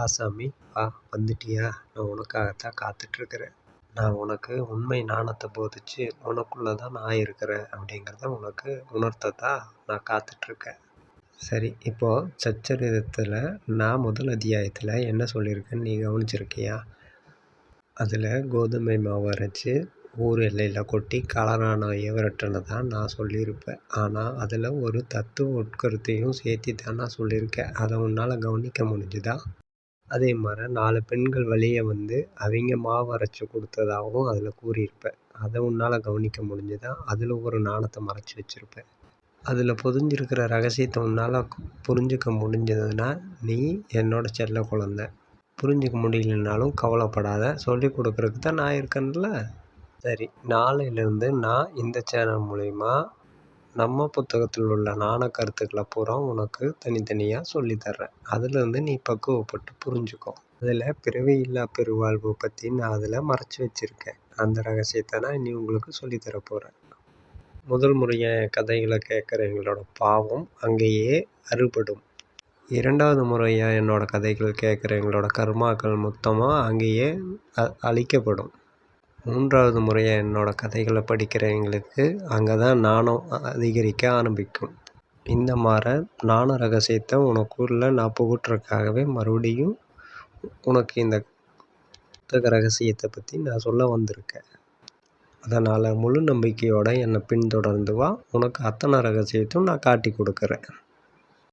ஆசாமி வா வந்துட்டியா? நான் உனக்காகத்தான் காத்துட்ருக்கிறேன். நான் உனக்கு உண்மை ஞானத்தை போதிச்சு உனக்குள்ளே தான் நான் இருக்கிறேன் அப்படிங்கிறத உனக்கு உணர்த்தத்தான் நான் காத்துட்ருக்கேன். சரி இப்போது சச்சரிதத்தில் நான் முதல் அத்தியாயத்தில் என்ன சொல்லியிருக்கேன்னு நீ கவனிச்சிருக்கியா? அதில் கோதுமை மாவு அரைச்சி ஊர் எல்லையில் கொட்டி கலரான விரட்டுன்னு தான் நான் சொல்லியிருப்பேன். ஆனால் அதில் ஒரு தத்துவ உட்கருத்தையும் சேர்த்தி தான் நான் சொல்லியிருக்கேன். அதை உன்னால் கவனிக்க முடிஞ்சுதா? அதே மாதிரி நாலு பெண்கள் வழியே வந்து அவங்க மாவு அரைச்சி கொடுத்ததாகவும் அதில் கூறியிருப்பேன். அதை உன்னால் கவனிக்க முடிஞ்சுதா? அதில் ஒரு நாணத்தை மறைச்சி வச்சுருப்பேன். அதில் பொதிஞ்சிருக்கிற ரகசியத்தை உன்னால் புரிஞ்சுக்க முடிஞ்சதுன்னா நீ என்னோட செல்ல குழந்த. புரிஞ்சுக்க முடியலனாலும் கவலைப்படாத. சொல்லி கொடுக்குறதுக்கு தான் நான் இருக்கேன்ல. சரி நாளையிலேருந்து நான் இந்த சேனல் மூலிமா நம்ம புத்தகத்தில் உள்ள நாண கருத்துக்களை பூரா உனக்கு தனித்தனியாக சொல்லித் தர்றேன் அதுலேருந்து நீ பக்குவப்பட்டு புரிஞ்சுக்கோ. அதில் பிறவியில்லா பெருவாழ்வு பற்றி நான் அதில் மறைச்சி வச்சுருக்கேன். அந்த ரகசியத்தை நான் இனி உங்களுக்கு சொல்லித்தர போகிறேன் முதல் முறையாக கதைகளை கேட்குறவங்களோட பாவம் அங்கேயே அறுபடும். இரண்டாவது முறையாக என்னோடய கதைகள் கேட்குறவங்களோட கர்மாக்கள் மொத்தமாக அங்கேயே அ அழிக்கப்படும். மூன்றாவது முறையாக என்னோடய கதைகளை படிக்கிறவங்களுக்கு அங்கே தான் நாணம் அதிகரிக்க ஆரம்பிக்கும். இந்த மாதிரி நாண ரகசியத்தை உனக்குள்ளே நான் புகுட்டுறதுக்காகவே மறுபடியும் உனக்கு இந்த புத்தக ரகசியத்தை பற்றி நான் சொல்ல வந்திருக்கேன். அதனால் முழு நம்பிக்கையோடு என்னை பின்தொடர்ந்து வா. உனக்கு அத்தனை ரகசியத்தையும் நான் காட்டி கொடுக்குறேன்.